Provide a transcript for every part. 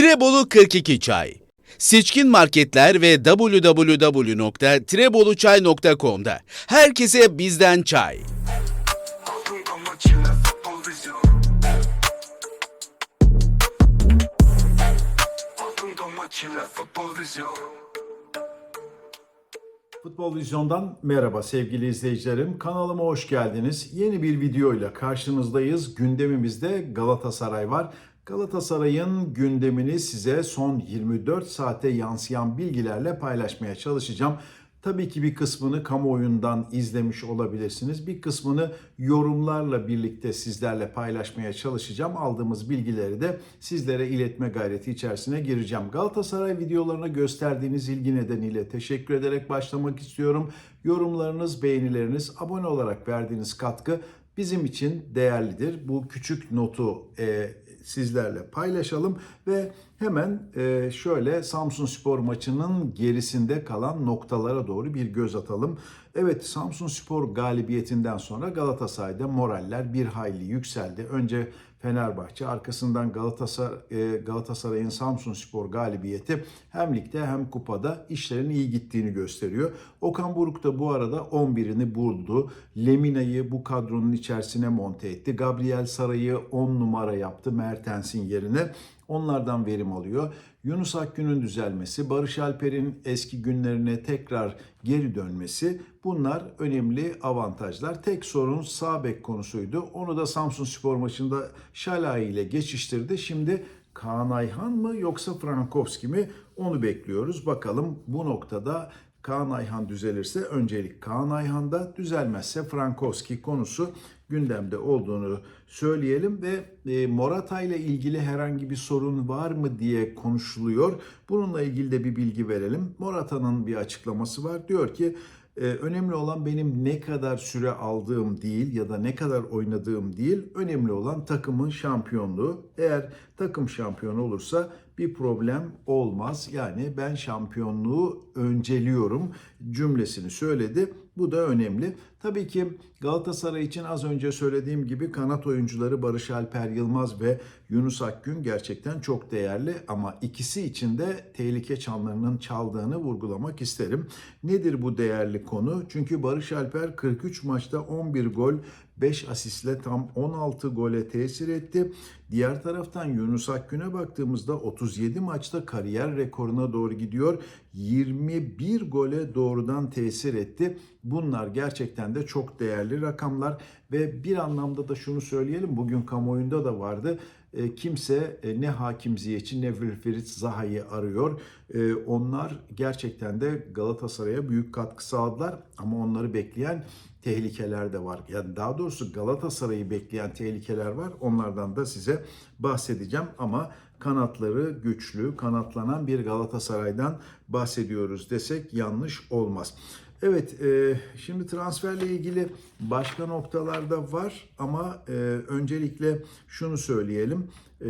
Tirebolu 42 Çay Seçkin marketler ve www.treboluçay.com'da herkese bizden çay. Futbol Vizyon'dan merhaba sevgili izleyicilerim. Kanalıma hoş geldiniz. Yeni bir videoyla karşınızdayız. Gündemimizde Galatasaray var. Galatasaray'ın gündemini size son 24 saate yansıyan bilgilerle paylaşmaya çalışacağım. Tabii ki bir kısmını kamuoyundan izlemiş olabilirsiniz. Bir kısmını yorumlarla birlikte sizlerle paylaşmaya çalışacağım. Aldığımız bilgileri de sizlere iletme gayreti içerisine gireceğim. Galatasaray videolarına gösterdiğiniz ilgi nedeniyle teşekkür ederek başlamak istiyorum. Yorumlarınız, beğenileriniz, abone olarak verdiğiniz katkı bizim için değerlidir. Bu küçük notu e, sizlerle paylaşalım ve hemen e, şöyle Samsun Spor maçının gerisinde kalan noktalara doğru bir göz atalım. Evet Samsun Spor galibiyetinden sonra Galatasaray'da moraller bir hayli yükseldi. Önce Fenerbahçe arkasından Galatasaray, e, Galatasaray'ın Samsun Spor galibiyeti hem ligde hem kupada işlerin iyi gittiğini gösteriyor. Okan Buruk da bu arada 11'ini buldu. Lemina'yı bu kadronun içerisine monte etti. Gabriel Saray'ı 10 numara yaptı Mertens'in yerine. Onlardan verim alıyor. Yunus Akgün'ün düzelmesi, Barış Alper'in eski günlerine tekrar geri dönmesi bunlar önemli avantajlar. Tek sorun sağ bek konusuydu. Onu da Samsun Spor maçında Şalai ile geçiştirdi. Şimdi Kaan Ayhan mı yoksa Frankowski mi onu bekliyoruz. Bakalım bu noktada Kaan Ayhan düzelirse öncelik Kaan Ayhan'da düzelmezse Frankowski konusu gündemde olduğunu söyleyelim ve e, Morata ile ilgili herhangi bir sorun var mı diye konuşuluyor. Bununla ilgili de bir bilgi verelim. Morata'nın bir açıklaması var. Diyor ki e, önemli olan benim ne kadar süre aldığım değil ya da ne kadar oynadığım değil. Önemli olan takımın şampiyonluğu. Eğer takım şampiyonu olursa bir problem olmaz. Yani ben şampiyonluğu önceliyorum cümlesini söyledi. Bu da önemli. Tabii ki Galatasaray için az önce söylediğim gibi kanat oyuncuları Barış Alper Yılmaz ve Yunus Akgün gerçekten çok değerli ama ikisi için de tehlike çanlarının çaldığını vurgulamak isterim. Nedir bu değerli konu? Çünkü Barış Alper 43 maçta 11 gol 5 asistle tam 16 gole tesir etti. Diğer taraftan Yunus Akgün'e baktığımızda 37 maçta kariyer rekoruna doğru gidiyor. 21 gole doğrudan tesir etti. Bunlar gerçekten de çok değerli rakamlar ve bir anlamda da şunu söyleyelim bugün kamuoyunda da vardı. E, kimse e, ne Hakim Ziyech'i ne Wilfried Zaha'yı arıyor. E, onlar gerçekten de Galatasaray'a büyük katkı sağladılar ama onları bekleyen tehlikeler de var. Yani daha doğrusu Galatasaray'ı bekleyen tehlikeler var. Onlardan da size bahsedeceğim ama kanatları güçlü, kanatlanan bir Galatasaray'dan bahsediyoruz desek yanlış olmaz. Evet, e, şimdi transferle ilgili başka noktalarda var ama e, öncelikle şunu söyleyelim. E,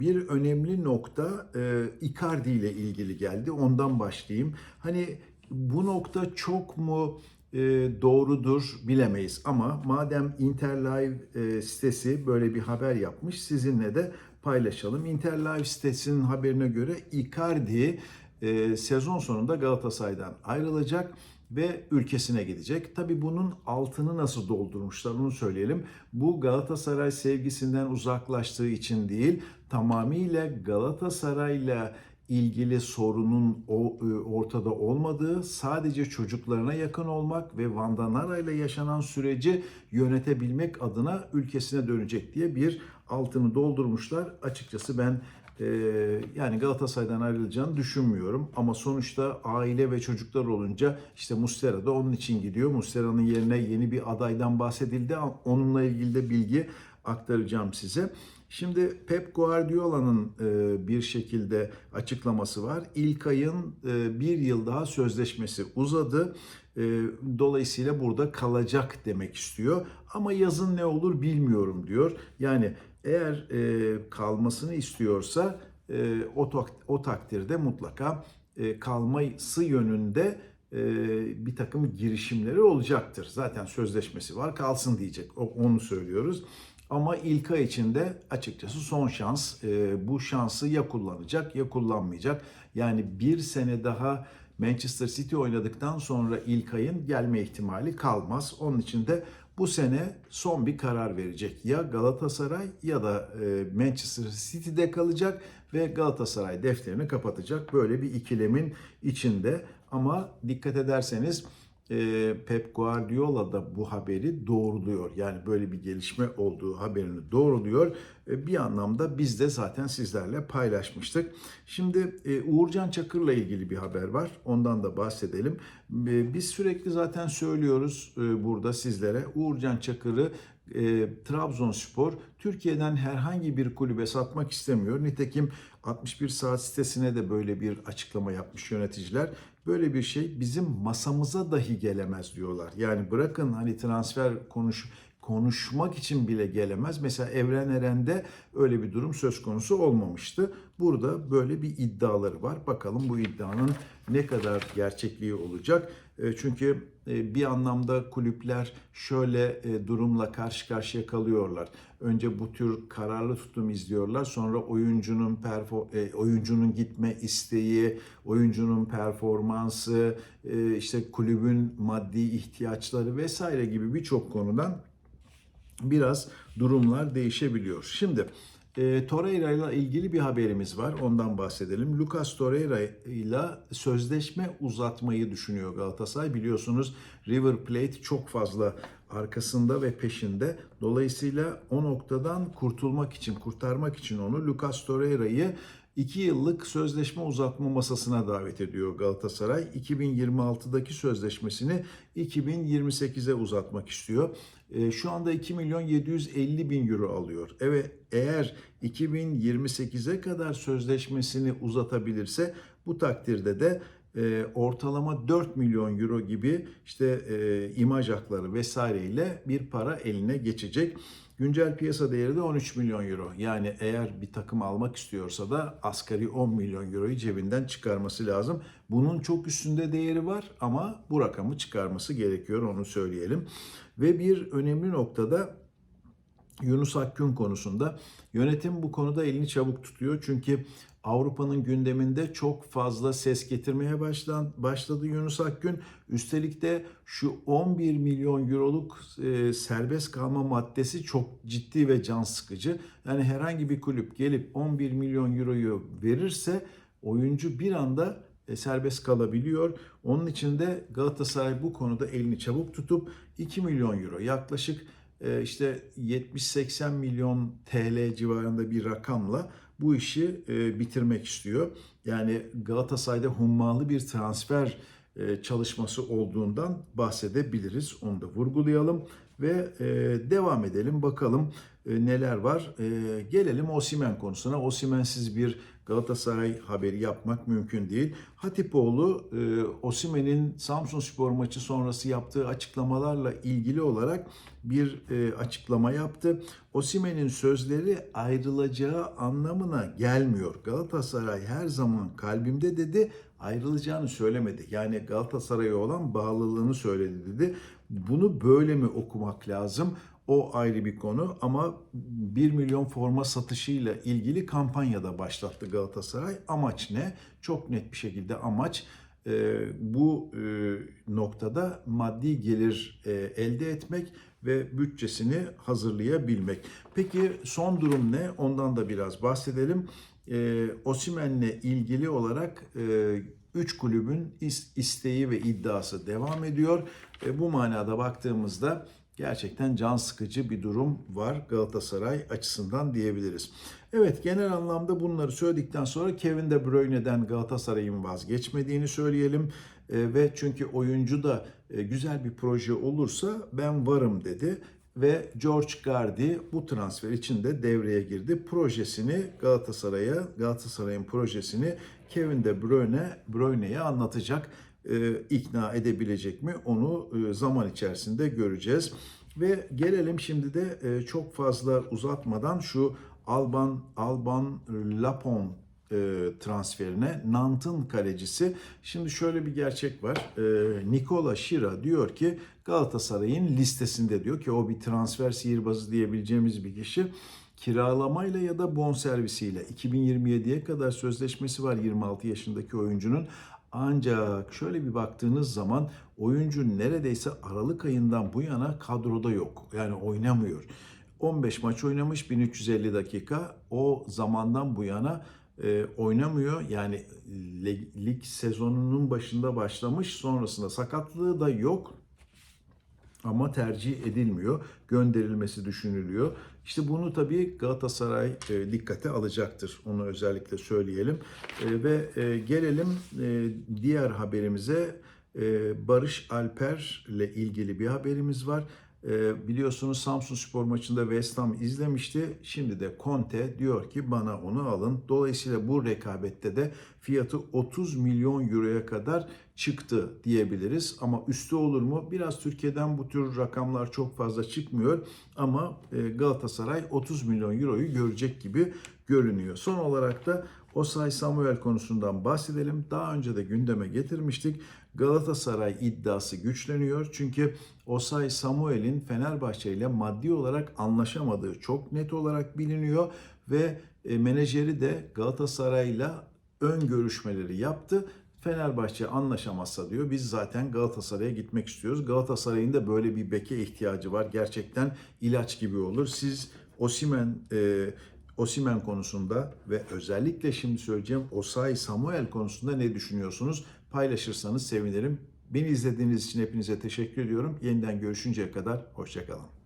bir önemli nokta e, Icardi ile ilgili geldi. Ondan başlayayım. Hani bu nokta çok mu e, doğrudur bilemeyiz ama madem Interlive e, sitesi böyle bir haber yapmış sizinle de paylaşalım. Interlive sitesinin haberine göre Icardi e, sezon sonunda Galatasaray'dan ayrılacak ve ülkesine gidecek. Tabi bunun altını nasıl doldurmuşlar onu söyleyelim. Bu Galatasaray sevgisinden uzaklaştığı için değil, tamamıyla Galatasaray'la ilgili sorunun e, ortada olmadığı, sadece çocuklarına yakın olmak ve Vanda Nara ile yaşanan süreci yönetebilmek adına ülkesine dönecek diye bir altını doldurmuşlar. Açıkçası ben e, yani Galatasaray'dan ayrılacağını düşünmüyorum. Ama sonuçta aile ve çocuklar olunca işte Mustera da onun için gidiyor. Mustera'nın yerine yeni bir adaydan bahsedildi. Onunla ilgili de bilgi aktaracağım size. Şimdi Pep Guardiola'nın e, bir şekilde açıklaması var. İlk ayın e, bir yıl daha sözleşmesi uzadı. E, dolayısıyla burada kalacak demek istiyor. Ama yazın ne olur bilmiyorum diyor. Yani eğer kalmasını istiyorsa o, o takdirde mutlaka kalması yönünde bir takım girişimleri olacaktır. Zaten sözleşmesi var kalsın diyecek. Onu söylüyoruz. Ama İlkay için de açıkçası son şans. Ee, bu şansı ya kullanacak ya kullanmayacak. Yani bir sene daha Manchester City oynadıktan sonra İlkay'ın gelme ihtimali kalmaz. Onun için de bu sene son bir karar verecek. Ya Galatasaray ya da e, Manchester City'de kalacak ve Galatasaray defterini kapatacak. Böyle bir ikilemin içinde. Ama dikkat ederseniz Pep Guardiola da bu haberi doğruluyor. Yani böyle bir gelişme olduğu haberini doğruluyor. E, bir anlamda biz de zaten sizlerle paylaşmıştık. Şimdi e, Uğurcan Çakır'la ilgili bir haber var. Ondan da bahsedelim. E, biz sürekli zaten söylüyoruz e, burada sizlere. Uğurcan Çakır'ı Trabzonspor Türkiye'den herhangi bir kulübe satmak istemiyor. Nitekim 61 saat sitesine de böyle bir açıklama yapmış yöneticiler. Böyle bir şey bizim masamıza dahi gelemez diyorlar. Yani bırakın hani transfer konuş konuşmak için bile gelemez. Mesela Evren Eren'de öyle bir durum söz konusu olmamıştı. Burada böyle bir iddiaları var. Bakalım bu iddianın ne kadar gerçekliği olacak. E, Çünkü e, bir anlamda kulüpler şöyle e, durumla karşı karşıya kalıyorlar. Önce bu tür kararlı tutum izliyorlar. Sonra oyuncunun perfo e, oyuncunun gitme isteği, oyuncunun performansı, işte kulübün maddi ihtiyaçları vesaire gibi birçok konudan biraz durumlar değişebiliyor. Şimdi e, Torreira ile ilgili bir haberimiz var. Ondan bahsedelim. Lucas Torreira ile sözleşme uzatmayı düşünüyor Galatasaray. Biliyorsunuz River Plate çok fazla arkasında ve peşinde. Dolayısıyla o noktadan kurtulmak için, kurtarmak için onu Lucas Torreira'yı 2 yıllık sözleşme uzatma masasına davet ediyor Galatasaray. 2026'daki sözleşmesini 2028'e uzatmak istiyor. E, şu anda 2 milyon 750 bin euro alıyor. Evet eğer 2028'e kadar sözleşmesini uzatabilirse bu takdirde de e, ortalama 4 milyon euro gibi işte e, imaj hakları vesaireyle bir para eline geçecek. Güncel piyasa değeri de 13 milyon euro. Yani eğer bir takım almak istiyorsa da asgari 10 milyon euroyu cebinden çıkarması lazım. Bunun çok üstünde değeri var ama bu rakamı çıkarması gerekiyor onu söyleyelim. Ve bir önemli noktada Yunus Akgün konusunda yönetim bu konuda elini çabuk tutuyor. Çünkü Avrupa'nın gündeminde çok fazla ses getirmeye başlan, başladı Yunus Akgün. Üstelik de şu 11 milyon euroluk e, serbest kalma maddesi çok ciddi ve can sıkıcı. Yani herhangi bir kulüp gelip 11 milyon euroyu verirse oyuncu bir anda e, serbest kalabiliyor. Onun için de Galatasaray bu konuda elini çabuk tutup 2 milyon euro yaklaşık e, işte 70-80 milyon TL civarında bir rakamla bu işi e, bitirmek istiyor. Yani Galatasaray'da hummalı bir transfer e, çalışması olduğundan bahsedebiliriz. Onu da vurgulayalım ve e, devam edelim bakalım e, neler var. E, gelelim Osimen konusuna. Osimensiz bir Galatasaray haberi yapmak mümkün değil. Hatipoğlu e, Osimen'in Samsun Spor maçı sonrası yaptığı açıklamalarla ilgili olarak bir e, açıklama yaptı. Osimen'in sözleri ayrılacağı anlamına gelmiyor. Galatasaray her zaman kalbimde dedi ayrılacağını söylemedi. Yani Galatasaray'a olan bağlılığını söyledi dedi. Bunu böyle mi okumak lazım? O ayrı bir konu ama 1 milyon forma satışıyla ilgili kampanyada başlattı Galatasaray. Amaç ne? Çok net bir şekilde amaç e, bu e, noktada maddi gelir e, elde etmek ve bütçesini hazırlayabilmek. Peki son durum ne? Ondan da biraz bahsedelim. E, Osimen'le ilgili olarak e, 3 kulübün is- isteği ve iddiası devam ediyor. E, bu manada baktığımızda gerçekten can sıkıcı bir durum var Galatasaray açısından diyebiliriz. Evet genel anlamda bunları söyledikten sonra Kevin De Bruyne'den Galatasaray'ın vazgeçmediğini söyleyelim. E, ve çünkü oyuncu da e, güzel bir proje olursa ben varım dedi ve George Gardi bu transfer için de devreye girdi. Projesini Galatasaray'a, Galatasaray'ın projesini Kevin De Bruyne, Bruyne'ye anlatacak. E, ikna edebilecek mi onu e, zaman içerisinde göreceğiz. Ve gelelim şimdi de e, çok fazla uzatmadan şu Alban Alban Lapon transferine. Nant'ın kalecisi. Şimdi şöyle bir gerçek var. Nikola Şira diyor ki Galatasaray'ın listesinde diyor ki o bir transfer sihirbazı diyebileceğimiz bir kişi kiralamayla ya da bonservisiyle 2027'ye kadar sözleşmesi var 26 yaşındaki oyuncunun. Ancak şöyle bir baktığınız zaman oyuncu neredeyse Aralık ayından bu yana kadroda yok. Yani oynamıyor. 15 maç oynamış 1350 dakika. O zamandan bu yana e, oynamıyor. Yani lig, lig sezonunun başında başlamış. Sonrasında sakatlığı da yok ama tercih edilmiyor. Gönderilmesi düşünülüyor. İşte bunu tabii Galatasaray e, dikkate alacaktır. Onu özellikle söyleyelim. E, ve e, gelelim e, diğer haberimize. E, Barış Alper ile ilgili bir haberimiz var. E, biliyorsunuz Samsun Spor maçında West Ham izlemişti. Şimdi de Conte diyor ki bana onu alın. Dolayısıyla bu rekabette de fiyatı 30 milyon euroya kadar çıktı diyebiliriz. Ama üstü olur mu? Biraz Türkiye'den bu tür rakamlar çok fazla çıkmıyor. Ama e, Galatasaray 30 milyon euroyu görecek gibi görünüyor. Son olarak da Osay Samuel konusundan bahsedelim. Daha önce de gündeme getirmiştik. Galatasaray iddiası güçleniyor. Çünkü Osay Samuel'in Fenerbahçe ile maddi olarak anlaşamadığı çok net olarak biliniyor ve e, menajeri de Galatasaray'la ön görüşmeleri yaptı. Fenerbahçe anlaşamazsa diyor biz zaten Galatasaray'a gitmek istiyoruz. Galatasaray'ın da böyle bir beke ihtiyacı var. Gerçekten ilaç gibi olur. Siz Osimen e, Osimen konusunda ve özellikle şimdi söyleyeceğim Osay Samuel konusunda ne düşünüyorsunuz? Paylaşırsanız sevinirim. Beni izlediğiniz için hepinize teşekkür ediyorum. Yeniden görüşünceye kadar hoşçakalın.